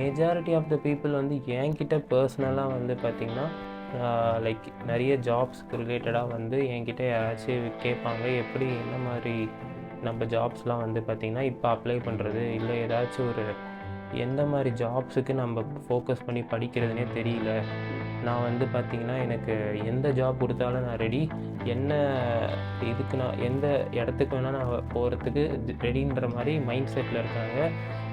Majority of the people வந்து என்கிட்ட பர்சனலாக வந்து பார்த்திங்கன்னா லைக் நிறைய ஜாப்ஸ்க்கு ரிலேட்டடாக வந்து என்கிட்ட யாராச்சும் கேட்பாங்க. எப்படி என்ன மாதிரி நம்ம ஜாப்ஸ்லாம் வந்து பார்த்திங்கன்னா இப்போ அப்ளை பண்ணுறது இல்லை ஏதாச்சும் ஒரு எந்த மாதிரி ஜாப்ஸுக்கு நம்ம ஃபோக்கஸ் பண்ணி படிக்கிறதுனே தெரியல. நான் வந்து பார்த்திங்கன்னா எனக்கு எந்த ஜாப் கொடுத்தாலும் நான் ரெடி என்ன இதுக்கு நான் எந்த இடத்துக்கு வேணால் நான் போகிறதுக்கு ரெடின்ற மாதிரி மைண்ட் செட்டில் இருக்காங்க.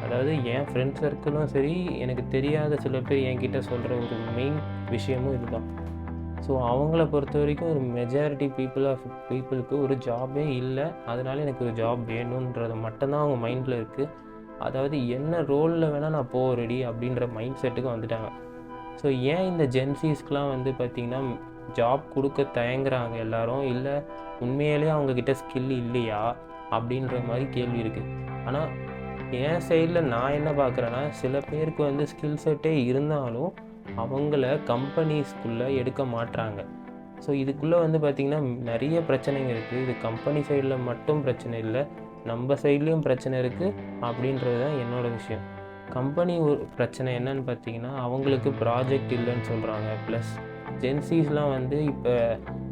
அதாவது என் ஃப்ரெண்ட் சர்க்கிளும் சரி எனக்கு தெரியாத சில பேர் என்கிட்ட சொல்கிற ஒரு மெயின் விஷயமும் இதுதான். ஸோ அவங்கள பொறுத்த வரைக்கும் ஒரு மெஜாரிட்டி பீப்புள் ஆஃப் பீப்புளுக்கு ஒரு ஜாபே இல்லை. அதனால எனக்கு ஒரு ஜாப் வேணுன்றது மட்டும்தான் அவங்க மைண்டில் இருக்குது அதாவது என்ன ரோலில் வேணால் நான் போக ரெடி அப்படின்ற மைண்ட் செட்டுக்கு வந்துட்டாங்க. ஸோ ஏன் இந்த ஜென்சிஸ்க்கெலாம் வந்து பார்த்திங்கன்னா ஜாப் கொடுக்க தயங்குறாங்க எல்லாரும்? இல்லை உண்மையிலேயே அவங்கக்கிட்ட ஸ்கில் இல்லையா? அப்படின்ற மாதிரி கேள்வி இருக்குது ஆனால் என் சைடில் நான் என்ன பார்க்குறேன்னா சில பேருக்கு வந்து ஸ்கில் செட்டே இருந்தாலும் அவங்கள கம்பெனிஸ்குள்ளே எடுக்க மாட்றாங்க. ஸோ இதுக்குள்ளே வந்து பார்த்திங்கன்னா நிறைய பிரச்சனைங்க இருக்குது இது கம்பெனி சைடில் மட்டும் பிரச்சனை இல்லை. நம்ம சைட்லேயும் பிரச்சனை இருக்குது அப்படின்றது தான் என்னோடய விஷயம். கம்பெனி ஒரு பிரச்சனை என்னன்னு பார்த்தீங்கன்னா அவங்களுக்கு ப்ராஜெக்ட் இல்லைன்னு சொல்கிறாங்க ப்ளஸ் ஜென்சிஸ்லாம் வந்து இப்போ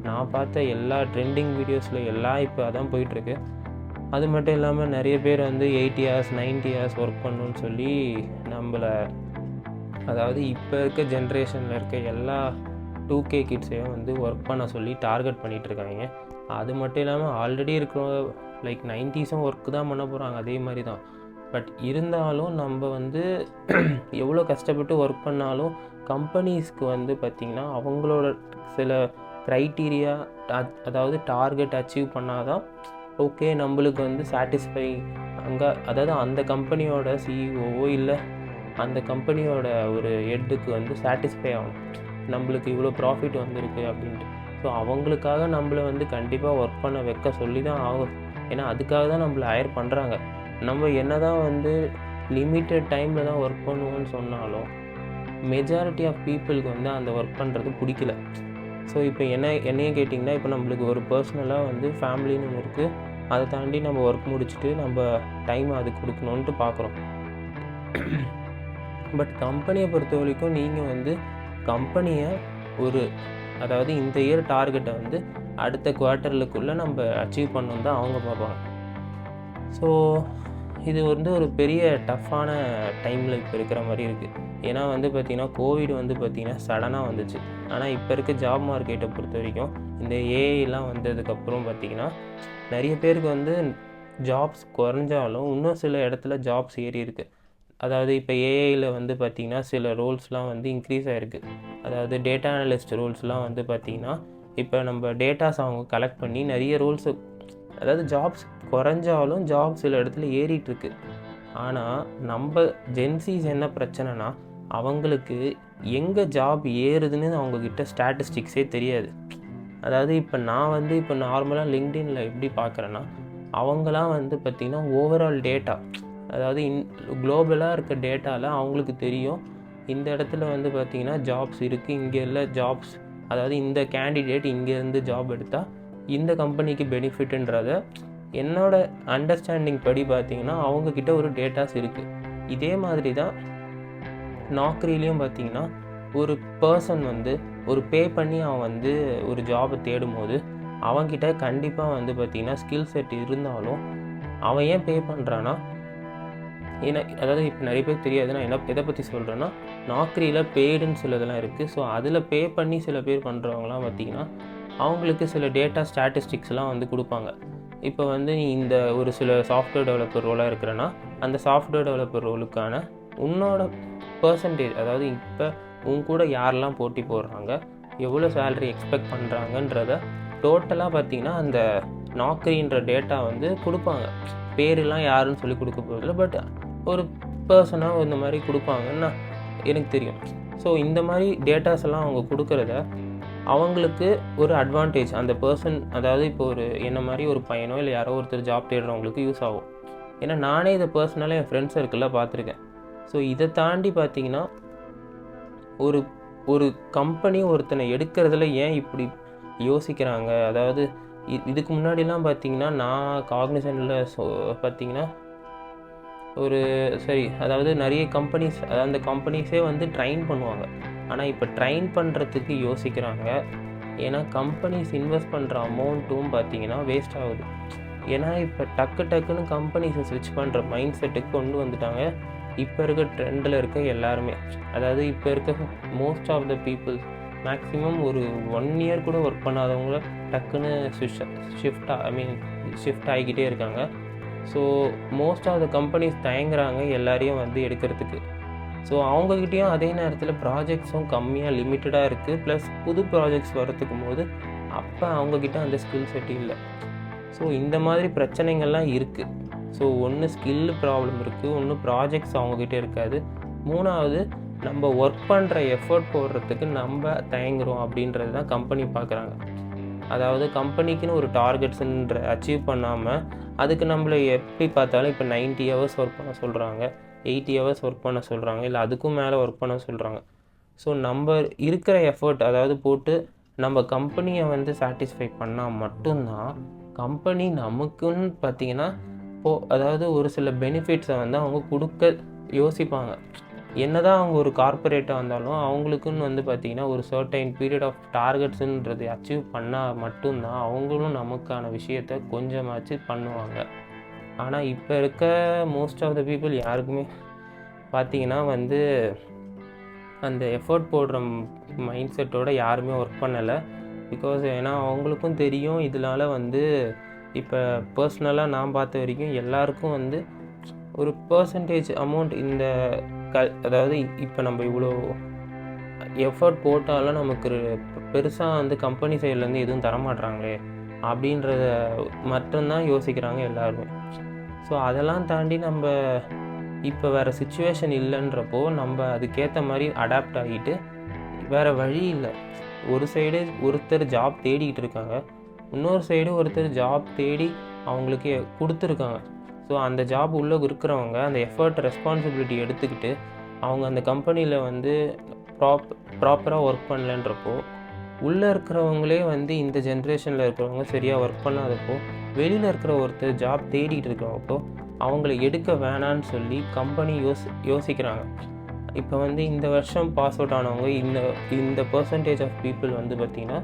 நான் பார்த்த எல்லா ட்ரெண்டிங் வீடியோஸில் எல்லாம் இப்போ அதான் போயிட்டுருக்கு அது மட்டும் இல்லாமல் நிறைய பேர் வந்து eighty years ninety years work பண்ணணும்னு சொல்லி நம்மளை அதாவது இப்போ இருக்க ஜென்ரேஷனில் இருக்க எல்லா டூ கே கிட்ஸையும் வந்து ஒர்க் பண்ண சொல்லி டார்கெட் பண்ணிகிட்ருக்காங்க அது மட்டும் இல்லாமல் ஆல்ரெடி இருக்கிற லைக் நைன்டிஸும் ஒர்க் தான் பண்ண போகிறாங்க அதே மாதிரி தான். பட் இருந்தாலும் நம்ம வந்து எவ்வளோ கஷ்டப்பட்டு ஒர்க் பண்ணாலும் கம்பெனிஸ்க்கு வந்து பார்த்திங்கன்னா அவங்களோட சில க்ரைட்டீரியா அதாவது டார்கெட் அச்சீவ் பண்ணால் தான் ஓகே நம்மளுக்கு வந்து சாட்டிஸ்ஃபை அங்கே அதாவது அந்த கம்பெனியோட சிஇஓவோ இல்லை அந்த கம்பெனியோட ஒரு ஹெட்டுக்கு வந்து சாட்டிஸ்ஃபை ஆகும் நம்மளுக்கு இவ்வளோ ப்ராஃபிட் வந்திருக்கு அப்படின்ட்டு. ஸோ அவங்களுக்காக நம்மளை வந்து கண்டிப்பாக ஒர்க் பண்ண வைக்க சொல்லி தான் ஆகும் ஏன்னா அதுக்காக தான் நம்மளை ஹயர் பண்ணுறாங்க நம்ம என்ன தான் வந்து லிமிட்டட் டைமில் தான் ஒர்க் பண்ணுவோம்னு சொன்னாலும் மெஜாரிட்டி ஆஃப் பீப்புளுக்கு வந்து அந்த ஒர்க் பண்ணுறது பிடிக்கல. ஸோ இப்போ என்ன என்னையே கேட்டிங்கன்னா இப்போ நம்மளுக்கு ஒரு பர்சனலாக வந்து ஃபேமிலின்னு இருக்குது அதை தாண்டி நம்ம ஒர்க் முடிச்சுட்டு நம்ம டைம் அதுக்கு கொடுக்கணுன்ட்டு பார்க்குறோம். பட் கம்பெனியை பொறுத்த வரைக்கும் நீங்கள் வந்து கம்பெனியை ஒரு அதாவது இந்த இயர் டார்கெட்டை வந்து அடுத்த குவார்ட்டர்லுக்குள்ளே நம்ம அச்சீவ் பண்ணணும் தான் அவங்க பார்ப்பாங்க. ஸோ இது வந்து ஒரு பெரிய டஃப்பான டைமில் இப்போ இருக்கிற மாதிரி இருக்குது ஏன்னா வந்து பார்த்திங்கன்னா கோவிட் வந்து பார்த்திங்கன்னா சடனாக வந்துச்சு. ஆனால் இப்போ இருக்க ஜாப் மார்க்கெட்டை பொறுத்த வரைக்கும் இந்த ஏஐலாம் வந்ததுக்கப்புறம் பார்த்திங்கன்னா நிறைய பேருக்கு வந்து ஜாப்ஸ் குறைஞ்சாலும் இன்னும் சில இடத்துல ஜாப்ஸ் ஏறி இருக்குது அதாவது இப்போ ஏஐயில் வந்து பார்த்திங்கன்னா சில ரோல்ஸ்லாம் வந்து இன்க்ரீஸ் ஆகிருக்கு அதாவது டேட்டா அனலிஸ்ட் ரோல்ஸ்லாம் வந்து பார்த்திங்கன்னா இப்போ நம்ம டேட்டாஸ் அவங்க கலெக்ட் பண்ணி நிறைய ரோல்ஸ் அதாவது ஜாப்ஸ் குறைஞ்சாலும் ஜாப் சில இடத்துல ஏறிட்டுருக்கு ஆனால் நம்ம ஜென்சிஸ் என்ன பிரச்சனைனா அவங்களுக்கு எங்கே ஜாப் ஏறுதுன்னு அவங்கக்கிட்ட ஸ்டாட்டிஸ்டிக்ஸே தெரியாது. அதாவது இப்போ நான் வந்து இப்போ நார்மலாக லிங்க்டின்ல எப்படி பார்க்குறேன்னா அவங்களாம் வந்து பார்த்திங்கன்னா ஓவரால் டேட்டா அதாவது இன் குளோபலாக இருக்க டேட்டாவில் அவங்களுக்கு தெரியும். இந்த இடத்துல வந்து பார்த்திங்கன்னா ஜாப்ஸ் இருக்குது இங்கே இல்லை ஜாப்ஸ் அதாவது இந்த கேண்டிடேட் இங்கேருந்து ஜாப் எடுத்தால் இந்த கம்பெனிக்கு பெனிஃபிட்டுன்றத என்னோட அண்டர்ஸ்டாண்டிங் படி பார்த்திங்கன்னா அவங்கக்கிட்ட ஒரு டேட்டாஸ் இருக்குது இதே மாதிரி தான் நாக்ரிலையும் பார்த்தீங்கன்னா ஒரு பர்சன் வந்து ஒரு பே பண்ணி அவன் வந்து ஒரு ஜாபை தேடும் போது அவன்கிட்ட கண்டிப்பாக வந்து பார்த்திங்கன்னா ஸ்கில் செட் இருந்தாலும் அவன் ஏன் பே பண்ணுறான்னா ஏன்னா அதாவது இப்போ நிறைய பேர் தெரியாது நான் என்ன எதை பற்றி சொல்கிறேன்னா நாக்கரியில் பெய்டுன்னு சிலதெல்லாம் இருக்குது ஸோ அதில் பே பண்ணி சில பேர் பண்ணுறவங்களாம் பார்த்திங்கன்னா அவங்களுக்கு சில டேட்டா ஸ்டாட்டிஸ்டிக்ஸ்லாம் வந்து கொடுப்பாங்க. இப்போ வந்து நீ இந்த ஒரு சில சாஃப்ட்வேர் டெவலப்பர் ரோலாக இருக்கிறனா அந்த சாஃப்ட்வேர் டெவலப்பர் ரோலுக்கான உன்னோட பர்சன்டேஜ் அதாவது இப்போ உன் கூட யாரெல்லாம் போட்டி போடுறாங்க எவ்வளோ சேலரி எக்ஸ்பெக்ட் பண்ணுறாங்கன்றத டோட்டலாக பார்த்தீங்கன்னா அந்த நாக்கரின்ற டேட்டா வந்து கொடுப்பாங்க. பேரெல்லாம் யாருன்னு சொல்லி கொடுக்க போகிறதில்ல பட் ஒரு பர்சனாக இந்த மாதிரி கொடுப்பாங்கன்னு எனக்கு தெரியும். ஸோ இந்த மாதிரி டேட்டாஸ் எல்லாம் அவங்க கொடுக்குறத அவங்களுக்கு ஒரு அட்வான்டேஜ் அந்த பர்சன் அதாவது இப்போ ஒரு என்ன மாதிரி ஒரு பையனோ இல்லை யாரோ ஒருத்தர் ஜாப் தேடுறவங்களுக்கு யூஸ் ஆகும். ஏன்னா நானே இதை பர்சனலாக என் ஃப்ரெண்ட்ஸ் சர்க்கிளில் பார்த்துருக்கேன். ஸோ இதை தாண்டி பார்த்தீங்கன்னா ஒரு ஒரு கம்பெனி ஒருத்தனை எடுக்கிறதுல ஏன் இப்படி யோசிக்கிறாங்க? அதாவது இதுக்கு முன்னாடிலாம் பார்த்தீங்கன்னா நான் காக்னிசனில் சோ பார்த்தீங்கன்னா ஒரு சரி அதாவது நிறைய கம்பெனிஸ் அதாவது அந்த கம்பெனிஸே வந்து ட்ரைன் பண்ணுவாங்க. ஆனால் இப்போ ட்ரைன் பண்ணுறதுக்கு யோசிக்கிறாங்க. ஏன்னா கம்பெனிஸ் இன்வெஸ்ட் பண்ணுற அமௌண்ட்டும் பார்த்தீங்கன்னா வேஸ்ட் ஆகுது. ஏன்னா இப்போ டக்கு டக்குன்னு கம்பெனிஸை ஸ்விட்ச் பண்ணுற மைண்ட் செட்டுக்கு கொண்டு வந்துட்டாங்க. இப்போ இருக்க ட்ரெண்டில் இருக்க எல்லாருமே அதாவது இப்போ இருக்க most of the peoples maximum ஒரு ஒன் இயர் கூட ஒர்க் பண்ணாதவங்கள டக்குன்னு ஸ்விட்ச் ஷிஃப்ட் ஐ மீன் ஷிஃப்ட் ஆகிக்கிட்டே இருக்காங்க. So most of the companies தயங்குறாங்க எல்லாரையும் வந்து எடுக்கிறதுக்கு. ஸோ அவங்கக்கிட்டேயும் அதே நேரத்தில் ப்ராஜெக்ட்ஸும் கம்மியாக லிமிட்டடாக இருக்குது ப்ளஸ் புது ப்ராஜெக்ட்ஸ் வரத்துக்கும் போது அப்போ அவங்கக்கிட்ட அந்த ஸ்கில் செட் இல்லை. ஸோ இந்த மாதிரி பிரச்சனைகள்லாம் இருக்குது ஸோ ஒன்று ஸ்கில் ப்ராப்ளம் இருக்குது ஒன்று ப்ராஜெக்ட்ஸ் அவங்கக்கிட்ட இருக்காது. மூணாவது நம்ம ஒர்க் பண்ணுற எஃபர்ட் போடுறதுக்கு நம்ம தயங்குறோம் அப்படின்றது தான் கம்பெனி பார்க்குறாங்க அதாவது கம்பெனிக்குன்னு ஒரு டார்கெட்ஸுன்ற அச்சீவ் பண்ணாமல் அதுக்கு நம்மளை எப்படி பார்த்தாலும் இப்போ 90 ஹவர்ஸ் ஒர்க் பண்ண சொல்கிறாங்க எயிட்டி ஹவர்ஸ் ஒர்க் பண்ண சொல்கிறாங்க இல்லை அதுக்கும் மேலே ஒர்க் பண்ண சொல்கிறாங்க ஸோ நம்ம இருக்கிற எஃபர்ட் அதாவது போட்டு நம்ம கம்பெனியை வந்து சாட்டிஸ்ஃபை பண்ணால் மட்டும்தான் கம்பெனி நமக்குன்னு பார்த்தீங்கன்னா போ அதாவது ஒரு சில பெனிஃபிட்ஸை வந்து அவங்க கொடுக்க யோசிப்பாங்க. என்னதான் அவங்க ஒரு கார்ப்பரேட்டாக வந்தாலும் அவங்களுக்குன்னு வந்து பார்த்திங்கன்னா ஒரு சர்டைன் பீரியட் ஆஃப் டார்கெட்ஸுன்றதை அச்சீவ் பண்ணால் மட்டும்தான் அவங்களும் நமக்கான விஷயத்த கொஞ்சமாச்சு பண்ணுவாங்க. ஆனால் இப்போ இருக்க மோஸ்ட் ஆஃப் த பீப்புள் யாருக்குமே பார்த்தீங்கன்னா வந்து அந்த எஃபர்ட் போடுற மைண்ட் செட்டோடு யாருமே ஒர்க் பண்ணலை. பிகாஸ் ஏன்னா அவங்களுக்கும் தெரியும் இதனால வந்து இப்போ பர்சனலாக நான் பார்த்த வரைக்கும் எல்லாருக்கும் வந்து ஒரு பர்சன்டேஜ் அமௌண்ட் இந்த க அதாவது இப்போ நம்ம இவ்வளோ எஃபர்ட் போட்டாலும் நமக்கு பெருசாக வந்து கம்பெனி சைட்லேருந்து எதுவும் தரமாட்றாங்களே அப்படின்றத மட்டும்தான் யோசிக்கிறாங்க எல்லோரும். ஸோ அதெல்லாம் தாண்டி நம்ம இப்போ வேறு சுச்சுவேஷன் இல்லைன்றப்போ நம்ம அதுக்கேற்ற மாதிரி அடாப்ட் ஆகிட்டு வேறு வழி இல்லை. ஒரு சைடு ஒருத்தர் ஜாப் தேடிக்கிட்டு இருக்காங்க. இன்னொரு சைடு ஒருத்தர் ஜாப் தேடி அவங்களுக்கு கொடுத்துருக்காங்க. ஸோ அந்த ஜாப் உள்ளே இருக்கிறவங்க அந்த எஃபர்ட் ரெஸ்பான்சிபிலிட்டி எடுத்துக்கிட்டு அவங்க அந்த கம்பெனியில் வந்து ப்ராப் ப்ராப்பராக ஒர்க் பண்ணலன்றப்போ உள்ளே இருக்கிறவங்களே வந்து இந்த ஜென்ரேஷனில் இருக்கிறவங்க சரியாக ஒர்க் பண்ணாதப்போ வெளியில் இருக்கிற ஒருத்தர் ஜாப் தேடிட்டு இருக்கிறப்போ அவங்கள எடுக்க வேணான்னு சொல்லி கம்பெனி யோசி யோசிக்கிறாங்க. இப்போ வந்து இந்த வருஷம் பாஸ் அவுட் ஆனவங்க இந்த இந்த பர்சன்டேஜ் ஆஃப் பீப்புள் வந்து பார்த்திங்கன்னா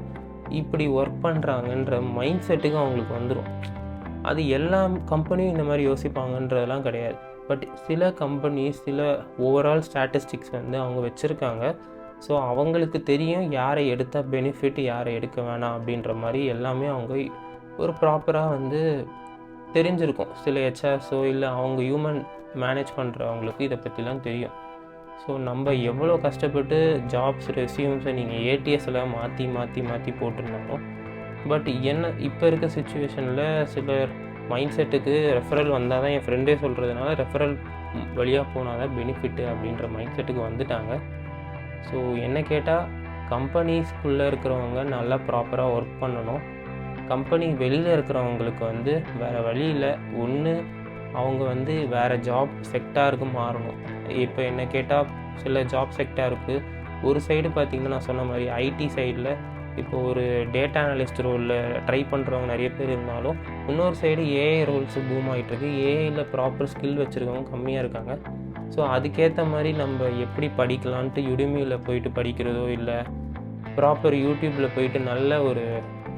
இப்படி ஒர்க் பண்ணுறாங்கன்ற மைண்ட் செட்டுக்கு அவங்களுக்கு வந்துடும் அது எல்லா கம்பெனியும் இந்த மாதிரி யோசிப்பாங்கன்றதெல்லாம் கிடையாது. பட் சில கம்பெனிஸ் சில ஓவரால் ஸ்டாட்டிஸ்டிக்ஸ் வந்து அவங்க வச்சுருக்காங்க. ஸோ அவங்களுக்கு தெரியும் யாரை எடுத்தால் பெனிஃபிட் யாரை எடுக்க வேணாம் அப்படின்ற மாதிரி எல்லாமே அவங்க ஒரு ப்ராப்பராக வந்து தெரிஞ்சிருக்கும். சில ஹெச்ஆர்ஸோ இல்லை அவங்க ஹியூமன் மேனேஜ் பண்ணுறவங்களுக்கு இதை பற்றிலாம் தெரியும். ஸோ நம்ம எவ்வளோ கஷ்டப்பட்டு ஜாப்ஸ் ரெசியூம்ஸை நீங்கள் ஏடிஎஸில் மாற்றி மாற்றி மாற்றி போட்டிருந்தாலும் பட் என்ன இப்போ இருக்க சுச்சுவேஷனில் சிலர் மைண்ட் செட்டுக்கு ரெஃபரல் வந்தால் தான் என் ஃப்ரெண்டே சொல்கிறதுனால ரெஃபரல் வழியாக போனால் தான் பெனிஃபிட்டு அப்படின்ற மைண்ட் செட்டுக்கு வந்துட்டாங்க. ஸோ என்ன கேட்டால் கம்பெனிஸ்குள்ளே இருக்கிறவங்க நல்லா ப்ராப்பராக ஒர்க் பண்ணணும். கம்பெனி வெளியில் இருக்கிறவங்களுக்கு வந்து வேறு வழியில் ஒன்று அவங்க வந்து வேறு ஜாப் செக்டாருக்கு மாறணும். இப்போ என்ன கேட்டால் சில ஜாப் செக்டாருக்கு ஒரு சைடு பார்த்திங்கன்னா நான் சொன்ன மாதிரி ஐடி சைடில் இப்போ ஒரு டேட்டா அனலிஸ்ட் ரோலில் ட்ரை பண்ணுறவங்க நிறைய பேர் இருந்தாலும் இன்னொரு சைடு ஏஐ ரோல்ஸ் பூம் ஆகிட்டுருக்கு ஏஐயில் ப்ராப்பர் ஸ்கில் வச்சுருக்கவங்க கம்மியாக இருக்காங்க. ஸோ அதுக்கேற்ற மாதிரி நம்ம எப்படி படிக்கலான்ட்டு யுடிமியில் போயிட்டு படிக்கிறதோ இல்லை ப்ராப்பர் யூடியூப்பில் போயிட்டு நல்ல ஒரு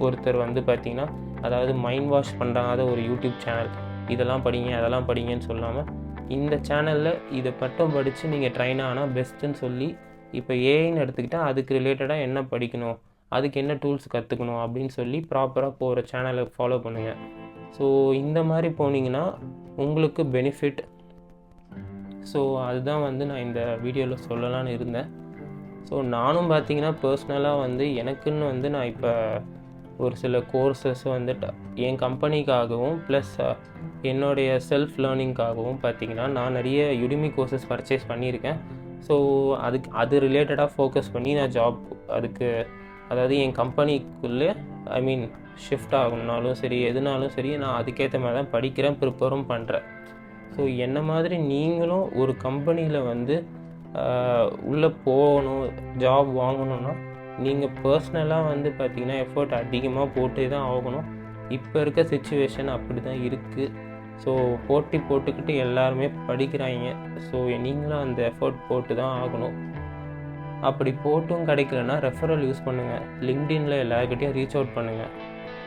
ஒருத்தர் வந்து பார்த்திங்கன்னா அதாவது மைண்ட் வாஷ் பண்ணாத ஒரு யூடியூப் சேனல் இதெல்லாம் படிங்க அதெல்லாம் படிங்கன்னு சொல்லாமல் இந்த சேனலில் இதை மட்டும் படித்து நீங்கள் ட்ரெயின் ஆனால் பெஸ்ட்டுன்னு சொல்லி இப்போ ஏஐன்னு எடுத்துக்கிட்டால் அதுக்கு ரிலேட்டடாக என்ன படிக்கணும் அதுக்கு என்ன டூல்ஸ் கற்றுக்கணும் அப்படின்னு சொல்லி ப்ராப்பராக போகிற சேனலை ஃபாலோ பண்ணுங்கள் ஸோ இந்த மாதிரி போனீங்கன்னா உங்களுக்கு பெனிஃபிட் ஸோ அதுதான் வந்து நான் இந்த வீடியோவில் சொல்லலான்னு இருந்தேன். ஸோ நானும் பார்த்தீங்கன்னா பர்சனலாக வந்து எனக்குன்னு வந்து நான் இப்போ ஒரு சில கோர்சஸ் வந்துட்டு என் கம்பெனிக்காகவும் ப்ளஸ் என்னுடைய செல்ஃப் லேர்னிங்காகவும் பார்த்தீங்கன்னா நான் நிறைய யுடிமி கோர்சஸ் பர்ச்சேஸ் பண்ணியிருக்கேன். ஸோ அதுக்கு அது ரிலேட்டடாக ஃபோக்கஸ் பண்ணி நான் ஜாப் அதுக்கு அதாவது என் கம்பெனிக்குள்ளே ஐ மீன் ஷிஃப்ட் ஆகணுனாலும் சரி எதுனாலும் சரி நான் அதுக்கேற்ற மாதிரி தான் படிக்கிறேன் ப்ரிப்பேரும் பண்ணுறேன் ஸோ என்ன மாதிரி நீங்களும் ஒரு கம்பெனியில் வந்து உள்ளே போகணும் ஜாப் வாங்கணுன்னா நீங்கள் பர்சனலாக வந்து பார்த்தீங்கன்னா எஃபர்ட் அதிகமாக போட்டு தான் ஆகணும். இப்போ இருக்க சுச்சுவேஷன் அப்படி தான் இருக்குது ஸோ போட்டி போட்டுக்கிட்டு எல்லாருமே படிக்கிறாங்க. ஸோ நீங்களும் அந்த எஃபர்ட் போட்டு தான் ஆகணும். அப்படி போட்டும் கிடைக்கலன்னா ரெஃபரல் யூஸ் பண்ணுங்கள் லிங்க்டின்ல எல்லாருக்கிட்டையும் ரீச் அவுட் பண்ணுங்கள்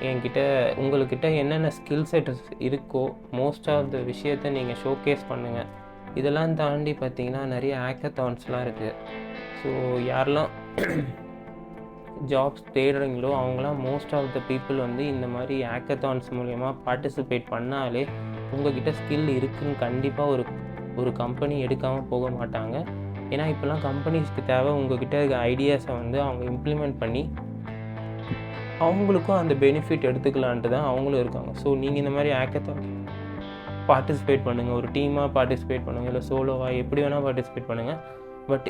என்கிட்ட உங்கள்கிட்ட என்னென்ன ஸ்கில் செட் இருக்கோ மோஸ்ட் ஆஃப் த விஷயத்தை நீங்கள் ஷோகேஸ் பண்ணுங்கள் இதெல்லாம் தாண்டி பார்த்தீங்கன்னா நிறைய ஆக்கத்தான்ஸ்லாம் இருக்குது ஸோ யாரெல்லாம் ஜாப்ஸ் தேடுறீங்களோ அவங்களாம் மோஸ்ட் ஆஃப் த பீப்புள் வந்து இந்த மாதிரி ஆக்கத்தான்ஸ் மூலயமா பார்ட்டிசிபேட் பண்ணாலே உங்ககிட்ட ஸ்கில் இருக்குன்னு கண்டிப்பாக ஒரு ஒரு கம்பெனி எடுக்காமல் போக மாட்டாங்க. ஏன்னா இப்போல்லாம் கம்பெனிஸ்க்கு தேவை உங்ககிட்ட இருக்க ஐடியாஸை வந்து அவங்க இம்ப்ளிமெண்ட் பண்ணி அவங்களுக்கும் அந்த பெனிஃபிட் எடுத்துக்கலான்ட்டு தான் அவங்களும் இருக்காங்க. ஸோ நீங்கள் இந்த மாதிரி ஆக்கத்தான் பார்ட்டிசிபேட் பண்ணுங்கள் ஒரு டீமாக பார்ட்டிசிபேட் பண்ணுங்கள் இல்லை சோலோவாக எப்படி வேணால் பார்ட்டிசிபேட் பண்ணுங்கள் பட்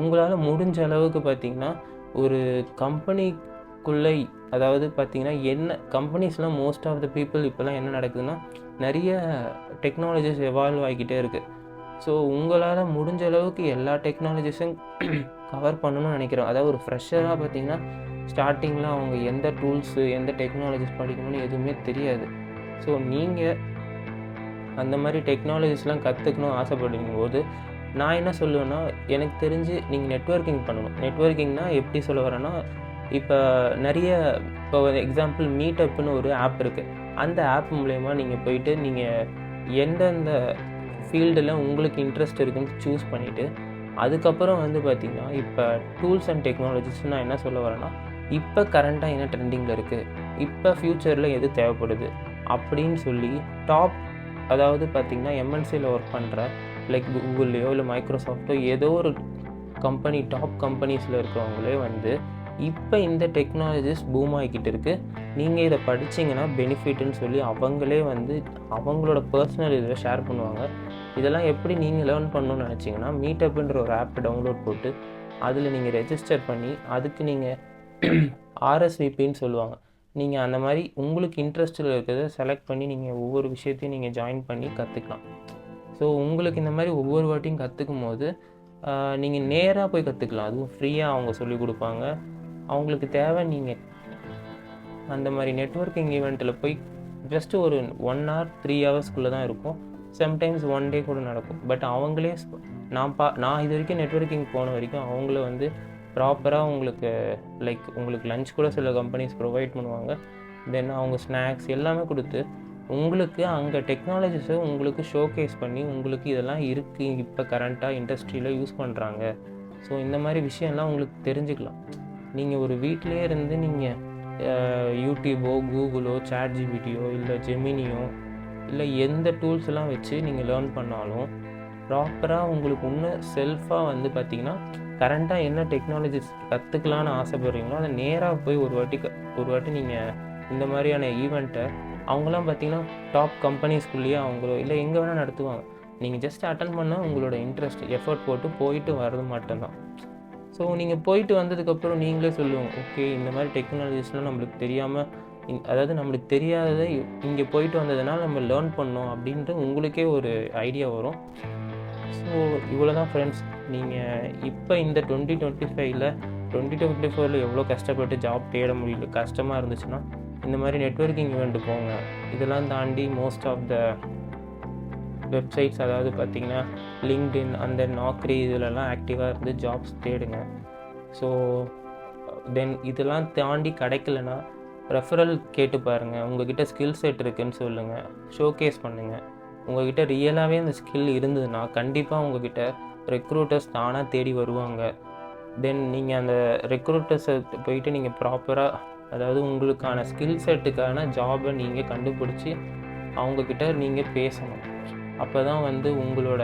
உங்களால் முடிஞ்ச அளவுக்கு பார்த்தீங்கன்னா ஒரு கம்பெனிக்குள்ளே அதாவது பார்த்தீங்கன்னா என்ன கம்பெனிஸ்லாம் மோஸ்ட் ஆஃப் த பீப்புள் இப்போல்லாம் என்ன நடக்குதுன்னா நிறைய டெக்னாலஜிஸ் எவால்வ் ஆகிக்கிட்டே இருக்குது ஸோ உங்களால் முடிஞ்ச அளவுக்கு எல்லா டெக்னாலஜிஸும் கவர் பண்ணணும்னு நினைக்கிறோம். அதாவது ஒரு ஃப்ரெஷராக பார்த்தீங்கன்னா ஸ்டார்டிங்கில் அவங்க எந்த டூல்ஸு எந்த டெக்னாலஜிஸ் படிக்கணும்னு எதுவுமே தெரியாது. ஸோ நீங்கள் அந்த மாதிரி டெக்னாலஜிஸ்லாம் கற்றுக்கணும் ஆசைப்படுங்கும் போது நான் என்ன சொல்லுவேன்னா எனக்கு தெரிஞ்சு நீங்கள் நெட்ஒர்க்கிங் பண்ணணும். நெட்ஒர்க்கிங்னா எப்படி சொல்ல வரேன்னா இப்போ நிறைய இப்போ எக்ஸாம்பிள் மீட்டப்னு ஒரு ஆப் இருக்குது அந்த ஆப் மூலயமா நீங்கள் போயிட்டு நீங்கள் எந்தெந்த ஃபீல்டில் உங்களுக்கு இன்ட்ரெஸ்ட் இருக்குன்னு சூஸ் பண்ணிவிட்டு அதுக்கப்புறம் வந்து பார்த்திங்கன்னா இப்போ டூல்ஸ் அண்ட் டெக்னாலஜிஸ் நான் என்ன சொல்ல வரேன்னா இப்போ கரண்ட்டாக என்ன ட்ரெண்டிங்கில் இருக்குது இப்போ ஃப்யூச்சரில் எது தேவைப்படுது? அப்படின்னு சொல்லி டாப் அதாவது பார்த்திங்கன்னா எம்என்சியில் ஒர்க் பண்ணுற லைக் கூகுள்லேயோ இல்லை மைக்ரோசாஃப்ட்டோ ஏதோ ஒரு கம்பெனி டாப் கம்பெனிஸில் இருக்கிறவங்களே வந்து இப்போ இந்த டெக்னாலஜிஸ் பூம் ஆகிக்கிட்டு இருக்குது நீங்கள் இதை படிச்சிங்கன்னா பெனிஃபிட்னு சொல்லி அவங்களே வந்து அவங்களோட பர்சனல் இதில் ஷேர் பண்ணுவாங்க. இதெல்லாம் எப்படி நீங்கள் லேர்ன் பண்ணணும்னு நினச்சிங்கன்னா மீட்டப்புன்ற ஒரு ஆப் டவுன்லோட் போட்டு அதில் நீங்கள் ரெஜிஸ்டர் பண்ணி அதுக்கு நீங்கள் ஆர்எஸ்விபின்னு சொல்லுவாங்க. நீங்கள் அந்த மாதிரி உங்களுக்கு இன்ட்ரெஸ்ட்டில் இருக்கிறத செலக்ட் பண்ணி நீங்கள் ஒவ்வொரு விஷயத்தையும் நீங்கள் ஜாயின் பண்ணி கற்றுக்கலாம் ஸோ உங்களுக்கு இந்த மாதிரி ஒவ்வொரு வாட்டியும் கற்றுக்கும் போது நீங்கள் நேராக போய் கற்றுக்கலாம் அதுவும் ஃப்ரீயாக அவங்க சொல்லிக் கொடுப்பாங்க. அவங்களுக்கு தேவை நீங்கள் அந்த மாதிரி நெட்ஒர்க்கிங் ஈவெண்ட்டில் போய் ஜஸ்ட் ஒரு ஒன் ஹவர் த்ரீ ஹவர்ஸ்க்குள்ளே தான் இருக்கும். சம்டைம்ஸ் ஒன் டே கூட நடக்கும். பட் அவங்களே நான் பா நான் இது வரைக்கும் நெட்ஒர்க்கிங் போன வரைக்கும் அவங்கள வந்து ப்ராப்பராக உங்களுக்கு லைக் உங்களுக்கு லஞ்ச் கூட சில கம்பெனிஸ் ப்ரொவைட் பண்ணுவாங்க. தென் அவங்க ஸ்நாக்ஸ் எல்லாமே கொடுத்து உங்களுக்கு அங்கே டெக்னாலஜிஸை உங்களுக்கு ஷோகேஸ் பண்ணி உங்களுக்கு இதெல்லாம் இருக்குது இப்போ கரண்ட்டாக இண்டஸ்ட்ரியில் யூஸ் பண்ணுறாங்க ஸோ இந்த மாதிரி விஷயம்லாம் உங்களுக்கு தெரிஞ்சுக்கலாம். நீங்கள் ஒரு வீட்டிலே இருந்து நீங்கள் யூடியூபோ கூகுளோ சேட் ஜிபிடியோ இல்லை ஜெமினியோ இல்லை எந்த டூல்ஸ் எல்லாம் வச்சு நீங்கள் லேர்ன் பண்ணாலும் ப்ராப்பராக உங்களுக்கு இன்னும் செல்ஃபாக வந்து பார்த்தீங்கன்னா கரண்ட்டாக என்ன டெக்னாலஜிஸ் கற்றுக்கலான்னு ஆசைப்படுறீங்களோ அதை நேராக போய் ஒரு வாட்டி க ஒரு வாட்டி நீங்கள் இந்த மாதிரியான ஈவெண்ட்டை அவங்களாம் பார்த்திங்கன்னா டாப் கம்பெனிஸ்குள்ளேயே அவங்களோ இல்லை எங்கே வேணால் நடத்துவாங்க. நீங்கள் ஜஸ்ட் அட்டன் பண்ணால் உங்களோட இன்ட்ரெஸ்ட் எஃபர்ட் போட்டு போயிட்டு வர்றது மட்டும்தான். ஸோ நீங்கள் போயிட்டு வந்ததுக்கப்புறம் நீங்களே சொல்லுவோம் ஓகே இந்த மாதிரி டெக்னாலஜிஸ்லாம் நம்மளுக்கு தெரியாமல் அதாவது நம்மளுக்கு தெரியாததை இங்கே போயிட்டு வந்ததுனால நம்ம லேர்ன் பண்ணோம் அப்படின்ட்டு உங்களுக்கே ஒரு ஐடியா வரும். ஸோ இவ்வளோ தான் ஃப்ரெண்ட்ஸ் நீங்கள் இப்போ இந்த டுவெண்ட்டி டுவெண்ட்டி ஃபைவ்ல டுவெண்ட்டி டுவெண்ட்டி ஃபோரில் எவ்வளோ கஷ்டப்பட்டு ஜாப் தேட முடியல கஷ்டமாக இருந்துச்சுன்னா இந்த மாதிரி நெட்ஒர்க்கிங் இவெண்ட்டு போங்க. இதெல்லாம் தாண்டி மோஸ்ட் ஆஃப் த வெப்சைட்ஸ் அதாவது பார்த்தீங்கன்னா லிங்க்டின் அந்த நாக்ரி இதிலலாம் ஆக்டிவாக இருந்து ஜாப்ஸ் தேடுங்க. ஸோ தென் இதெல்லாம் தாண்டி கிடைக்கலனா ரெஃபரல் கேட்டு பாருங்கள் உங்ககிட்ட ஸ்கில் செட் இருக்குன்னு சொல்லுங்கள் ஷோகேஸ் பண்ணுங்கள் உங்ககிட்ட ரியலாகவே அந்த ஸ்கில் இருந்ததுன்னா கண்டிப்பாக உங்ககிட்ட ரெக்ரூட்டர்ஸ் தானாக தேடி வருவாங்க. தென் நீங்கள் அந்த ரெக்ரூட்டர்ஸை போயிட்டு நீங்கள் ப்ராப்பராக அதாவது உங்களுக்கான ஸ்கில் செட்டுக்கான ஜாபை நீங்கள் கண்டுபிடிச்சி அவங்கக்கிட்ட நீங்கள் பேசணும். அப்போ தான் வந்து உங்களோட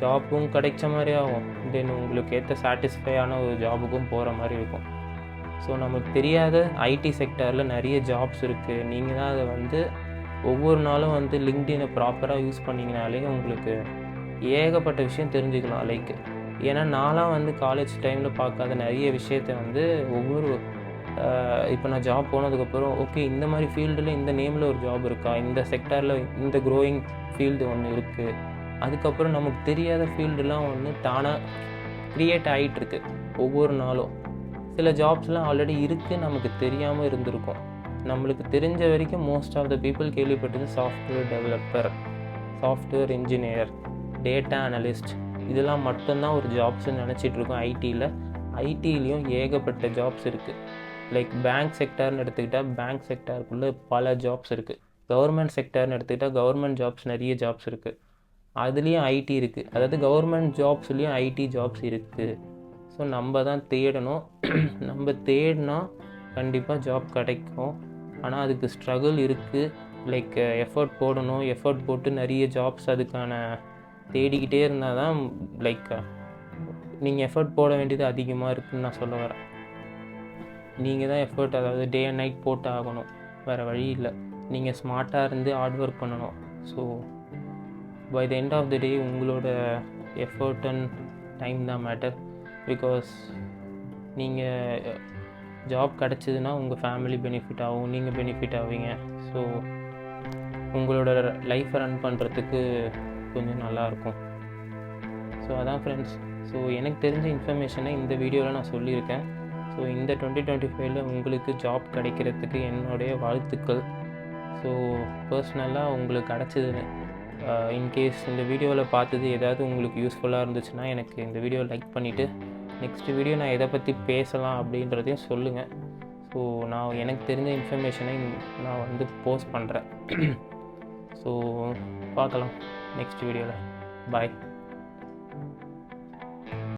ஜாப்பும் கிடைச்ச மாதிரி ஆகும். தென் உங்களுக்கு ஏற்ற சாட்டிஸ்ஃபையான ஒரு ஜாபுக்கும் போகிற மாதிரி இருக்கும். ஸோ நமக்கு தெரியாத ஐடி செக்டரில் நிறைய ஜாப்ஸ் இருக்குது நீங்கள் தான் அதை வந்து ஒவ்வொரு நாளும் வந்து லிங்க்டினை ப்ராப்பராக யூஸ் பண்ணிங்கனாலே உங்களுக்கு ஏகப்பட்ட விஷயம் தெரிஞ்சுக்கலாம் லைக் ஏன்னா நான்லாம் வந்து காலேஜ் டைமில் பார்க்காத நிறைய விஷயத்த வந்து ஒவ்வொரு இப்போ நான் ஜாப் போனதுக்கப்புறம் ஓகே இந்த மாதிரி ஃபீல்டில் இந்த நேமில் ஒரு ஜாப் இருக்கா? இந்த செக்டாரில் இந்த க்ரோயிங் ஃபீல்டு ஒன்று இருக்குது அதுக்கப்புறம் நமக்கு தெரியாத ஃபீல்டுலாம் ஒன்று தானாக க்ரியேட் ஆகிட்டுருக்கு ஒவ்வொரு நாளும். சில ஜாப்ஸ்லாம் ஆல்ரெடி இருக்குது நமக்கு தெரியாமல் இருந்திருக்கும். நம்மளுக்கு தெரிஞ்ச வரைக்கும் மோஸ்ட் ஆஃப் த பீப்புள் கேள்விப்பட்டது software developer software engineer data analyst இதெல்லாம் மட்டும்தான் ஒரு ஜாப்ஸ்ன்னு நினச்சிட்ருக்கோம் ஐடியில் ஐடியிலையும் ஏகப்பட்ட ஜாப்ஸ் இருக்குது லைக் பேங்க் செக்டார்னு எடுத்துக்கிட்டால் பேங்க் செக்டருக்குள்ளே பல ஜாப்ஸ் இருக்குது கவர்மெண்ட் செக்டர்னு எடுத்துக்கிட்டால் கவர்மெண்ட் ஜாப்ஸ் நிறைய ஜாப்ஸ் இருக்குது அதுலேயும் ஐடி இருக்குது அதாவது கவர்மெண்ட் ஜாப்ஸ்லேயும் ஐடி ஜாப்ஸ் இருக்குது ஸோ நம்ம தான் தேடணும். நம்ம தேடினா கண்டிப்பாக ஜாப் கிடைக்கும். ஆனால் அதுக்கு ஸ்ட்ரகிள் இருக்குது லைக் எஃபர்ட் போடணும். எஃபர்ட் போட்டு நிறைய ஜாப்ஸ் அதுக்கான தேடிக்கிட்டே இருந்தால் தான் லைக் நீங்கள் எஃபர்ட் போட வேண்டியது அதிகமாக இருக்குதுன்னு நான் சொல்ல வரேன். நீங்கள் தான் எஃபர்ட் அதாவது டே அண்ட் நைட் போட்டு ஆகணும் வேறு வழி இல்லை. நீங்கள் ஸ்மார்ட்டாக இருந்து ஹார்ட் ஒர்க் பண்ணணும். So by the end of the day உங்களோட எஃபர்ட் அண்ட் டைம் தான் மேட்டர் பிகாஸ் நீங்கள் ஜாப் கிடச்சிதுன்னா உங்கள் ஃபேமிலி பெனிஃபிட் ஆகும் நீங்கள் பெனிஃபிட் ஆவீங்க. ஸோ உங்களோட லைஃப்பை ரன் பண்ணுறதுக்கு கொஞ்சம் நல்லாயிருக்கும் ஸோ அதான் ஃப்ரெண்ட்ஸ் ஸோ எனக்கு தெரிஞ்ச இன்ஃபர்மேஷனை இந்த வீடியோவில் நான் சொல்லியிருக்கேன். ஸோ இந்த டுவெண்ட்டி டுவெண்ட்டி ஃபைவ்ல உங்களுக்கு ஜாப் கிடைக்கிறதுக்கு என்னுடைய வாழ்த்துக்கள். ஸோ பர்சனலாக உங்களுக்கு கிடச்சிதுன்னு இன்கேஸ் இந்த வீடியோவில் பார்த்தது ஏதாவது உங்களுக்கு யூஸ்ஃபுல்லாக இருந்துச்சுன்னா எனக்கு இந்த வீடியோ லைக் பண்ணிவிட்டு நெக்ஸ்ட் வீடியோ நான் எதை பற்றி பேசலாம் அப்படின்றதையும் சொல்லுங்கள் ஸோ நான் எனக்கு தெரிஞ்ச இன்ஃபர்மேஷனை நான் வந்து போஸ்ட் பண்ணுறேன் ஸோ பார்க்கலாம் நெக்ஸ்ட் வீடியோவில் பாய்